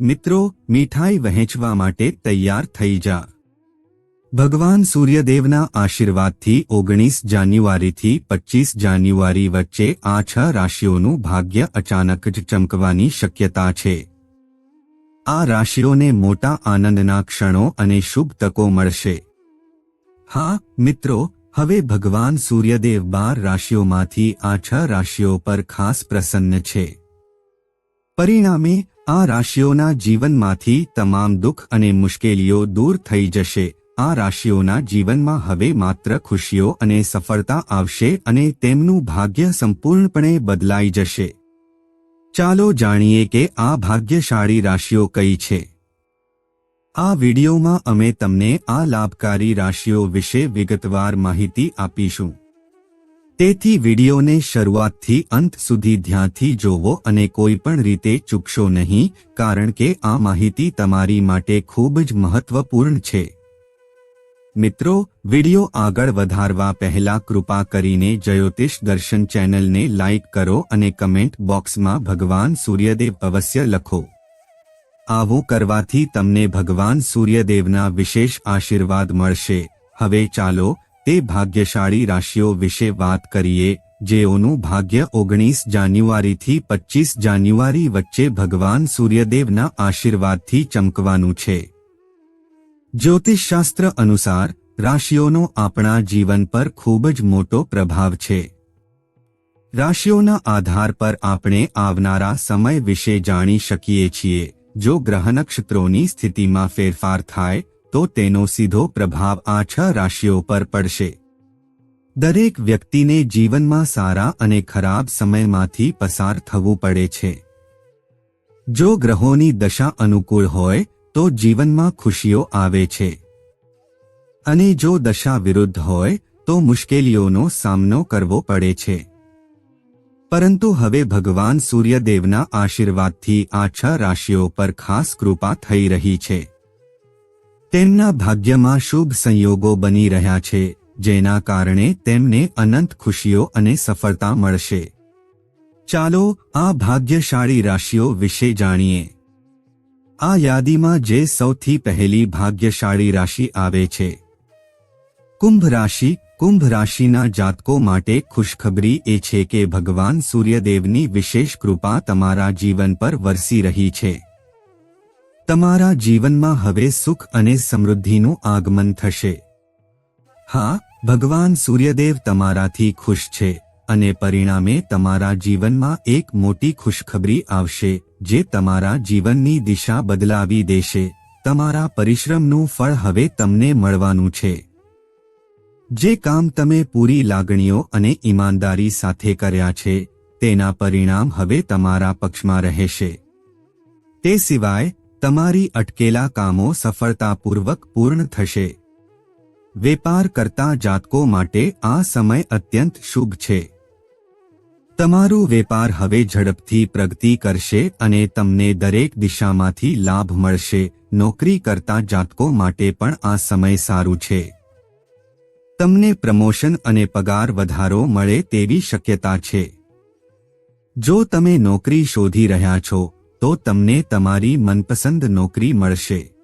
મિત્રો, મીઠાઈ વહેંચવા માટે તૈયાર થઈ જા. ભગવાન સૂર્યદેવના આશીર્વાદથી ઓગણીસ જાન્યુઆરીથી પચીસ જાન્યુઆરી વચ્ચે આ છ રાશિઓનું ભાગ્ય અચાનક જ ચમકવાની શક્યતા છે. આ રાશિઓને મોટા આનંદના ક્ષણો અને શુભ તકો મળશે. હા, મિત્રો, હવે ભગવાન સૂર્યદેવ બાર રાશિઓમાંથી આ છ રાશિઓ પર ખાસ પ્રસન્ન છે. પરિણામે આ રાશિઓના જીવનમાંથી તમામ દુઃખ અને મુશ્કેલીઓ દૂર થઈ જશે. આ રાશિઓના જીવનમાં હવે માત્ર ખુશીઓ અને સફળતા આવશે અને તેમનું ભાગ્ય સંપૂર્ણપણે બદલાઈ જશે. ચાલો જાણીએ કે આ ભાગ્યશાળી રાશિઓ કઈ છે. આ વિડિયોમાં અમે તમને આ લાભકારી રાશિઓ વિશે વિગતવાર માહિતી આપીશું. તેથી વિડિયોને શરૂઆતથી અંત સુધી ધ્યાનથી જોવો અને કોઈ પણ રીતે ચૂકશો નહીં, કારણ કે આ માહિતી તમારી માટે ખૂબ જ મહત્વપૂર્ણ છે. મિત્રો, વિડિયો આગળ વધારવા પહેલા કૃપા કરીને જ્યોતિષ દર્શન ચેનલને લાઇક કરો અને કમેન્ટ બોક્સમાં ભગવાન સૂર્યદેવ અવશ્ય લખો. આવું કરવાથી તમને ભગવાન સૂર્યદેવના વિશેષ આશીર્વાદ મળશે. હવે ચાલો તે ભાગ્યશાળી રાશિઓ વિશે વાત કરીએ જેઓનું ભાગ્ય ઓગણીસ જાન્યુઆરીથી પચીસ જાન્યુઆરી વચ્ચે ભગવાન સૂર્યદેવના આશીર્વાદથી ચમકવાનું છે. જ્યોતિષશાસ્ત્ર અનુસાર, રાશિઓનો આપણા જીવન પર ખૂબ જ મોટો પ્રભાવ છે. રાશિઓના આધાર પર આપણે આવનારા સમય વિશે જાણી શકીએ છીએ, જો ગ્રહ નક્ષત્રોની સ્થિતિમાં ફેરફાર થાય તો તેનો સીધો પ્રભાવ આ છ રાશિઓ પર પડશે. દરેક વ્યક્તિને જીવનમાં સારા અને ખરાબ સમયમાંથી પસાર થવું પડે છે. જો ગ્રહોની દશા અનુકૂળ હોય, તો જીવનમાં ખુશીઓ આવે છે. અને જો દશા વિરુદ્ધ હોય, તો મુશ્કેલીઓનો સામનો કરવો પડે છે. પરંતુ હવે ભગવાન સૂર્યદેવના આશીર્વાદથી આ છ રાશિઓ પર ખાસ કૃપા થઈ રહી છે. તેમના ભાગ્યમાં શુભ સંયોગો બની રહ્યા છે, જેના કારણે તેમને અનંત ખુશીઓ અને સફળતા મળશે. ચાલો આ ભાગ્યશાળી રાશિઓ વિશે જાણીએ. આ યાદીમાં જે સૌથી પહેલી ભાગ્યશાળી રાશિ આવે છે. કુંભ રાશિ, કુંભ રાશિના જાતકો માટે ખુશખબરી એ છે કે ભગવાન સૂર્યદેવની વિશેષ કૃપા તમારા જીવન પર વરસી રહી છે. તમારા જીવનમાં હવે સુખ અને સમૃદ્ધિનું આગમન થશે. હા, ભગવાન સૂર્યદેવ તમારાથી ખુશ છે અને પરિણામે તમારા જીવનમાં એક મોટી ખુશખબરી આવશે જે તમારા જીવનની દિશા બદલાવી દેશે. તમારા પરિશ્રમનું ફળ હવે તમને મળવાનું છે. જે કામ તમે પૂરી લાગણીઓ અને ઈમાનદારી સાથે કર્યા છે, તેના પરિણામ હવે તમારા પક્ષમાં રહેશે. તે સિવાય તમારી અટકેલા કામો સફળતાપૂર્વક પૂર્ણ થશે. વેપાર કરતા જાતકો માટે આ સમય અત્યંત શુભ છે. તમારું વેપાર હવે ઝડપથી પ્રગતિ કરશે અને તમને દરેક દિશામાંથી લાભ મળશે. નોકરી કરતા જાતકો માટે પણ આ સમય સારું છે. તમને પ્રમોશન અને પગાર વધારો મળે તેવી શક્યતા છે. જો તમે નોકરી શોધી રહ્યા છો તો તમને તમારી મનપસંદ નોકરી મળશે.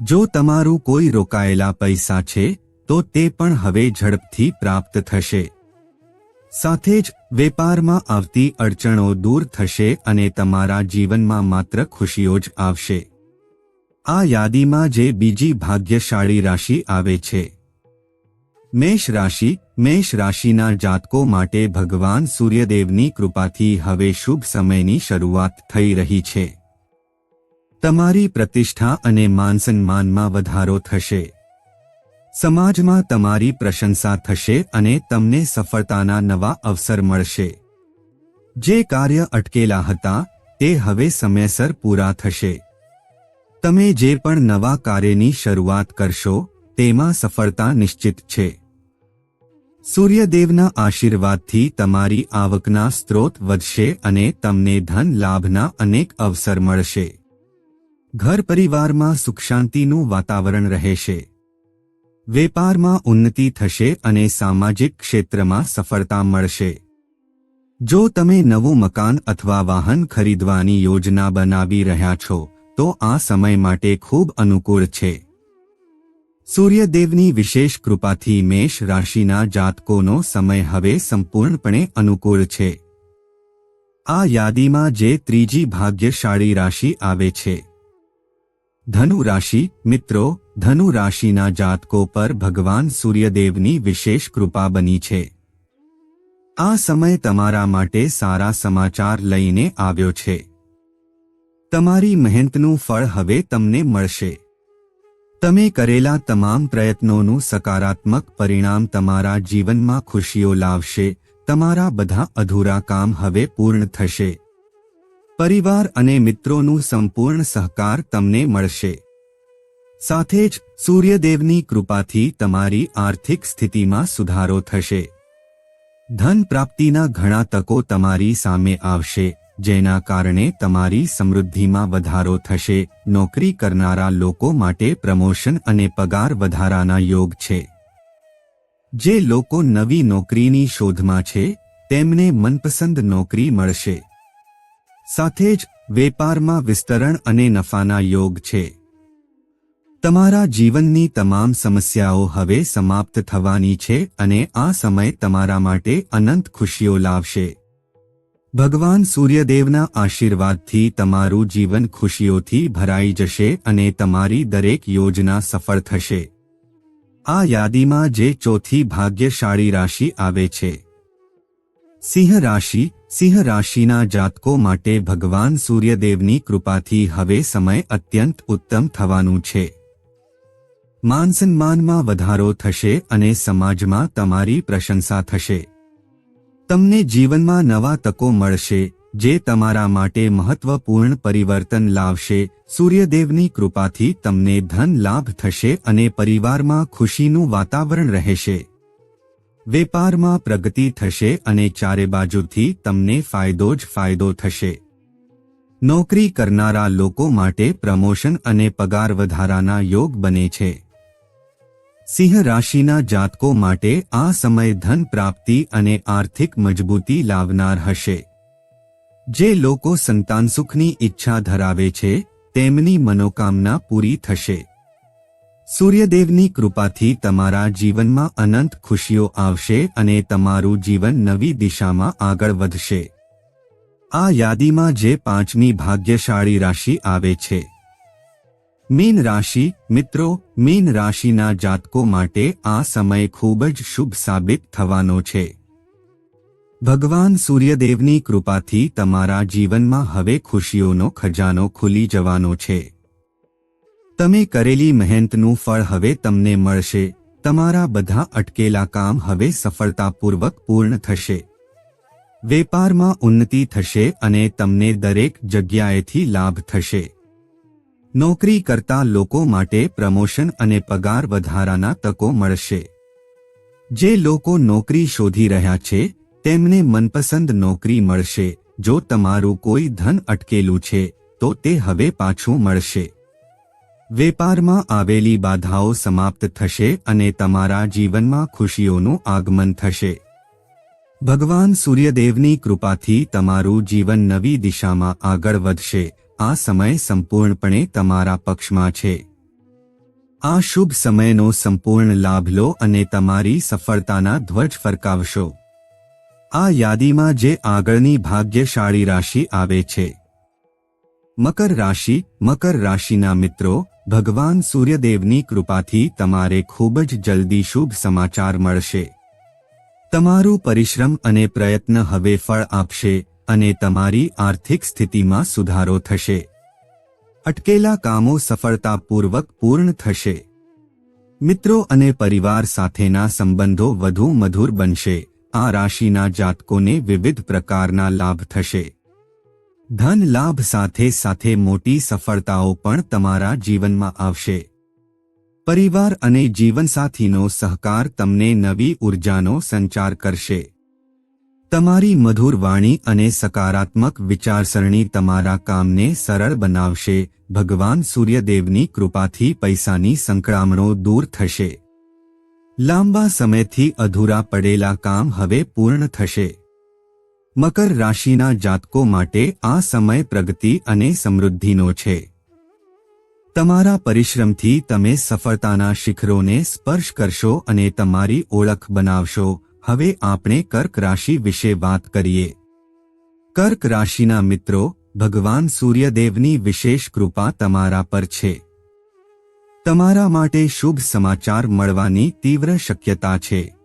જો તમારું કોઈ રોકાયેલા પૈસા છે, તો તે પણ હવે ઝડપથી પ્રાપ્ત થશે. સાથે જ, વેપારમાં આવતી અડચણો દૂર થશે અને તમારા જીવનમાં માત્ર ખુશીઓ જ આવશે. આ યાદીમાં જે બીજી ભાગ્યશાળી રાશિ આવે છે. મેષ રાશિ મેષ રાશિના જાતકો માટે ભગવાન સૂર્યદેવની કૃપાથી હવે શુભ સમયની શરૂઆત થઈ રહી છે. તમારી પ્રતિષ્ઠા અને માનસન્માનમાં વધારો થશે. સમાજમાં તમારી પ્રશંસા થશે અને તમને સફળતાના નવા અવસર મળશે. જે કાર્ય અટકેલા હતા, તે હવે સમયસર પૂરા થશે. તમે જે પણ નવા કાર્યની શરૂઆત કરશો, તેમાં સફળતા નિશ્ચિત છે. સૂર્યદેવના આશીર્વાદથી તમારી આવકના સ્ત્રોત વધશે અને તમને ધન લાભના અનેક અવસર મળશે. ઘર પરિવારમાં સુખ શાંતિનું વાતાવરણ રહેશે. વેપારમાં ઉન્નતિ થશે અને સામાજિક ક્ષેત્રમાં સફળતા મળશે. જો તમે નવું મકાન અથવા વાહન ખરીદવાની યોજના બનાવી રહ્યા છો, તો આ સમય માટે ખૂબ અનુકૂળ છે. સૂર્યદેવની વિશેષ કૃપાથી મેષ રાશિના જાતકોનો સમય હવે સંપૂર્ણપણે અનુકૂળ છે. આ યાદીમાં જે ત્રીજી ભાગ્યશાળી રાશિ આવે છે. ધનુ રાશિ, મિત્રો, ધનુ રાશિના જાતકો પર ભગવાન સૂર્યદેવની વિશેષ કૃપા બની છે. આ સમય તમારા માટે સારા સમાચાર લઈને આવ્યો છે. તમારી મહેનતનું ફળ હવે તમને મળશે. તમે કરેલા તમામ પ્રયત્નોનું સકારાત્મક પરિણામ તમારા જીવનમાં ખુશીઓ લાવશે, તમારા બધા અધૂરા કામ હવે પૂર્ણ થશે. પરિવાર અને મિત્રોનું સંપૂર્ણ સહકાર તમને મળશે. સાથે જ સૂર્યદેવની કૃપાથી તમારી આર્થિક સ્થિતિમાં સુધારો થશે. ધન પ્રાપ્તિના ઘણા તકો તમારી સામે આવશે. જેના કારણે તમારી સમૃદ્ધિમાં વધારો થશે. નોકરી કરનારા લોકો માટે પ્રમોશન અને પગાર વધારાના યોગ છે. જે લોકો નવી નોકરીની શોધમાં છે, તેમને મનપસંદ નોકરી મળશે. સાથે જ, વેપારમાં વિસ્તરણ અને નફાના યોગ છે. તમારા જીવનની તમામ સમસ્યાઓ હવે સમાપ્ત થવાની છે અને આ સમય તમારા માટે અનંત ખુશીઓ લાવશે. ભગવાન સૂર્યદેવના આશીર્વાદથી તમારું જીવન ખુશીઓથી ભરાઈ જશે અને તમારી દરેક યોજના સફળ થશે. આ યાદીમાં જે ચોથી ભાગ્યશાળી રાશિ આવે છે. સિંહ રાશિ, સિંહ રાશિના જાતકો માટે ભગવાન સૂર્યદેવની કૃપાથી હવે સમય અત્યંત ઉત્તમ થવાનું છે. માનસન્માનમાં વધારો થશે અને સમાજમાં તમારી પ્રશંસા થશે. તમને જીવનમાં નવા તકો મળશે, જે તમારા માટે મહત્વપૂર્ણ પરિવર્તન લાવશે. સૂર્યદેવની કૃપાથી તમને ધન લાભ થશે અને પરિવારમાં ખુશીનું વાતાવરણ રહેશે. વેપારમાં પ્રગતિ થશે અને ચારે બાજુથી તમને ફાયદો જ ફાયદો થશે. નોકરી કરનારા લોકો માટે પ્રમોશન અને પગાર વધારાના યોગ બને છે. સિંહ રાશિના જાતકો માટે આ સમય ધન પ્રાપ્તિ અને આર્થિક મજબૂતી લાવનાર હશે. જે લોકો સંતાન સુખની ઈચ્છા ધરાવે છે, તેમની મનોકામના પૂરી થશે. સૂર્યદેવની કૃપાથી તમારા જીવનમાં અનંત ખુશીઓ આવશે અને તમારું જીવન નવી દિશામાં આગળ વધશે. આ યાદીમાં જે પાંચમી ભાગ્યશાળી રાશિ આવે છે મીન રાશિ, મિત્રો, મીન રાશિના જાતકો માટે આ સમય ખૂબ જ શુભ સાબિત થવાનો છે. ભગવાન સૂર્યદેવની કૃપાથી તમારા જીવનમાં હવે ખુશીઓનો ખજાનો ખુલી જવાનો છે. તમે કરેલી મહેનતનું ફળ હવે તમને મળશે. તમારા બધા અટકેલા કામ હવે સફળતાપૂર્વક પૂર્ણ થશે. વેપારમાં ઉન્નતિ થશે અને તમને દરેક જગ્યાએથી લાભ થશે. નોકરી કરતા લોકો માટે પ્રમોશન અને પગાર વધારાના તકો મળશે. જે લોકો નોકરી શોધી રહ્યા છે, તેમને મનપસંદ નોકરી મળશે. જો તમારું કોઈ ધન અટકેલું છે, તો તે હવે પાછું મળશે. વેપારમાં આવેલી બાધાઓ સમાપ્ત થશે અને તમારા જીવનમાં ખુશીઓનું આગમન થશે. ભગવાન સૂર્યદેવની કૃપાથી તમારું જીવન નવી દિશામાં આગળ વધશે. આ સમય સંપૂર્ણપણે તમારા પક્ષમાં છે. આ શુભ સમયનો સંપૂર્ણ લાભ લો અને તમારી સફળતાના ધ્વજ ફરકાવશો. આ યાદીમાં જે આગળની ભાગ્યશાળી રાશિ આવે છે. મકર રાશિ, મકર રાશિના મિત્રો, ભગવાન સૂર્યદેવની કૃપાથી તમારે ખૂબ જ જલ્દી શુભ સમાચાર મળશે. તમારું પરિશ્રમ અને પ્રયત્ન હવે ફળ આપશે. અને તમારી આર્થિક સ્થિતિમાં સુધારો થશે. અટકેલા કામો સફળતાપૂર્વક પૂર્ણ થશે. મિત્રો અને પરિવાર સાથેના સંબંધો વધુ મધુર બનશે. આ રાશિના જાતકોને વિવિધ પ્રકારના લાભ થશે. ધન લાભ સાથે સાથે મોટી સફળતાઓ પણ તમારા જીવનમાં આવશે. પરિવાર અને જીવનસાથીનો સહકાર તમને નવી ઉર્જાનો સંચાર કરશે. તમારી મધુર વાણી અને સકારાત્મક વિચારસરણી તમારા કામને સરળ બનાવશે. ભગવાન સૂર્યદેવની કૃપાથી પૈસાની સંકળામણો દૂર થશે. લાંબા સમયથી અધૂરા પડેલા કામ હવે પૂર્ણ થશે. મકર રાશિના જાતકો માટે આ સમય પ્રગતિ અને સમૃદ્ધિનો છે. તમારા પરિશ્રમથી તમે સફળતાના શિખરોને સ્પર્શ કરશો અને તમારી ઓળખ બનાવશો. હવે આપણે કર્ક રાશિ વિશે વાત કરીએ. કર્ક રાશિના મિત્રો, ભગવાન સૂર્યદેવની વિશેષ કૃપા તમારા પર છે. તમારા માટે શુભ સમાચાર મળવાની તીવ્ર શક્યતા છે.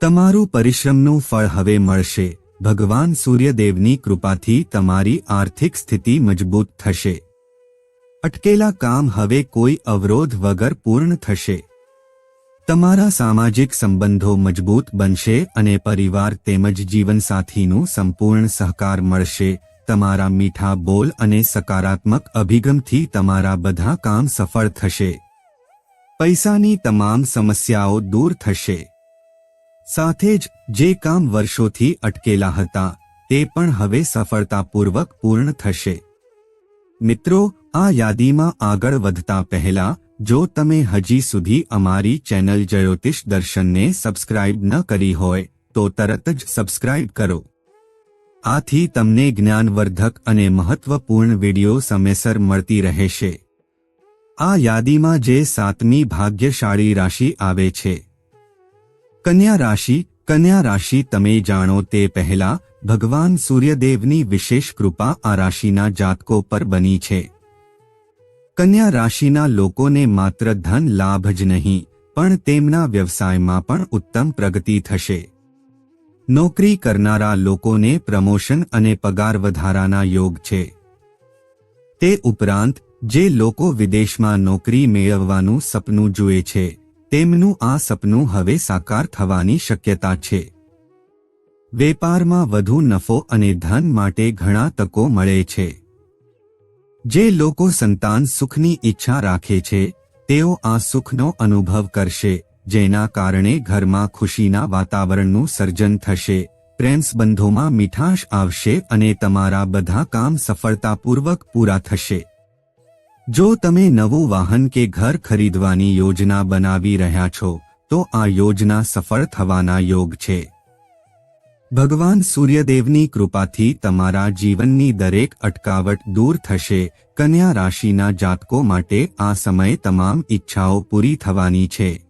તમારું પરિશ્રમનું ફળ હવે મળશે. ભગવાન સૂર્યદેવની કૃપાથી તમારી આર્થિક સ્થિતિ મજબૂત થશે. અટકેલા કામ હવે કોઈ અવરોધ વગર પૂર્ણ થશે. તમારા સામાજિક સંબંધો મજબૂત બનશે અને પરિવાર તેમજ જીવનસાથીનું સંપૂર્ણ સહકાર મળશે. તમારા મીઠા બોલ અને સકારાત્મક અભિગમથી તમારા બધા કામ સફળ થશે. પૈસાની તમામ સમસ્યાઓ દૂર થશે. સાથે જ, જે કામ વર્ષોથી અટકેલા હતા, તે પણ હવે સફળતાપૂર્વક પૂર્ણ થશે. મિત્રો, આ યાદીમાં આગળ વધતા પહેલા જો તમે હજી સુધી અમારી ચેનલ જ્યોતિષ દર્શનને સબસ્ક્રાઇબ ન કરી હોય, તો તરત જ સબસ્ક્રાઇબ કરો. આથી તમને જ્ઞાનવર્ધક અને મહત્વપૂર્ણ વીડિયો સમયસર મળતી રહેશે. આ યાદીમાં જે સાતમી ભાગ્યશાળી રાશિ આવે છે. કન્યા રાશિ કન્યા રાશિ તમે જાણો તે પહેલા ભગવાન સૂર્યદેવની વિશેષ કૃપા આ રાશિના જાતકો પર બની છે. કન્યા રાશિના લોકોને માત્ર ધન લાભ જ નહીં, પણ તેમના વ્યવસાયમાં પણ ઉત્તમ પ્રગતિ થશે. નોકરી કરનારા લોકોને પ્રમોશન અને પગાર વધારાના યોગ છે. તે ઉપરાંત, જે લોકો વિદેશમાં નોકરી મેળવવાનું સપનું જુએ છે, તેમનું આ સપનું હવે સાકાર થવાની શક્યતા છે. વેપારમાં વધુ નફો અને ધન માટે ઘણા તકો મળે છે. જે લોકો સંતાન સુખની ઈચ્છા રાખે છે, તેઓ આ સુખનો અનુભવ કરશે, જેના કારણે ઘરમાં ખુશીના વાતાવરણનું સર્જન થશે, પ્રેમ સંબંધોમાં મીઠાશ આવશે અને તમારા બધા કામ સફળતાપૂર્વક પૂરા થશે. જો તમે નવું વાહન કે ઘર ખરીદવાની યોજના બનાવી રહ્યા છો, તો આ યોજના સફળ થવાના યોગ છે. ભગવાન સૂર્યદેવની કૃપાથી તમારા જીવનની દરેક અટકાવટ દૂર થશે. કન્યા રાશિના જાતકો માટે આ સમય તમામ ઈચ્છાઓ પૂરી થવાની છે.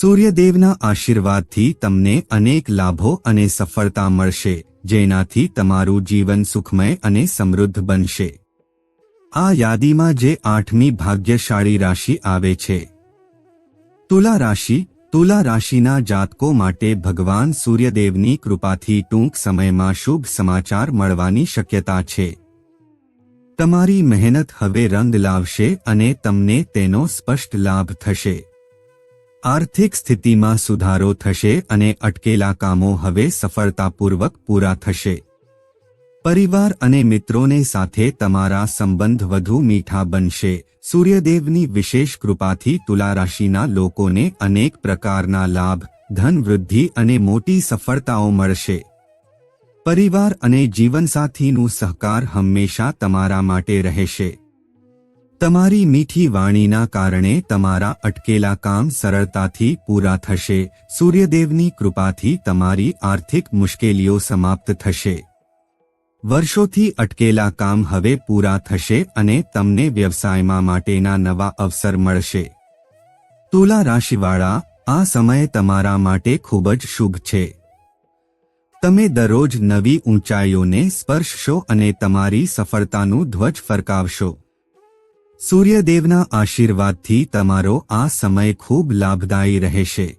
સૂર્યદેવના આશીર્વાદથી તમને અનેક લાભો અને સફળતા મળશે, જેનાથી તમારું જીવન સુખમય અને સમૃદ્ધ બનશે. આ યાદીમાં જે આઠમી ભાગ્યશાળી રાશિ આવે છે. તુલા રાશિ તુલા રાશિના જાતકો માટે ભગવાન સૂર્યદેવની કૃપાથી ટૂંક સમયમાં શુભ સમાચાર મળવાની શક્યતા છે. તમારી મહેનત હવે રંગ લાવશે અને તમને તેનો સ્પષ્ટ લાભ થશે. આર્થિક સ્થિતિમાં સુધારો થશે અને અટકેલા કામો હવે સફળતાપૂર્વક પૂરા થશે. પરિવાર અને મિત્રોને સાથે તમારા સંબંધ વધુ મીઠા બનશે. સૂર્યદેવની વિશેષ કૃપાથી તુલા રાશિના લોકોને અનેક પ્રકારના લાભ, ધન વૃદ્ધિ અને મોટી સફળતાઓ મળશે. પરિવાર અને જીવનસાથીનું સહકાર હંમેશા તમારા માટે રહેશે. તમારી મીઠી વાણીના કારણે તમારા અટકેલા કામ સરળતાથી પૂરા થશે. સૂર્યદેવની કૃપાથી તમારી આર્થિક મુશ્કેલીઓ સમાપ્ત થશે. વર્ષોથી અટકેલા કામ હવે પૂરા થશે અને તમને વ્યવસાયમાં માટેના નવા અવસર મળશે. તુલા રાશિવાળા, આ સમય તમારા માટે ખૂબ જ શુભ છે. તમે દરરોજ નવી ઊંચાઈઓને સ્પર્શશો અને તમારી સફળતાનું ધ્વજ ફરકાવશો. સૂર્યદેવના આશીર્વાદથી તમારો આ સમય ખૂબ લાભદાયી રહેશે.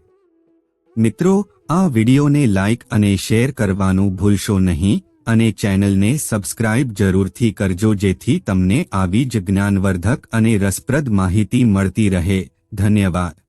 મિત્રો, આ વિડિયોને લાઇક અને શેર કરવાનું ભૂલશો નહીં. અને ચેનલને સબસ્ક્રાઇબ જરૂરથી કરજો જેથી તમને આવી જ જ્ઞાનવર્ધક અને રસપ્રદ માહિતી મળતી રહે. ધન્યવાદ.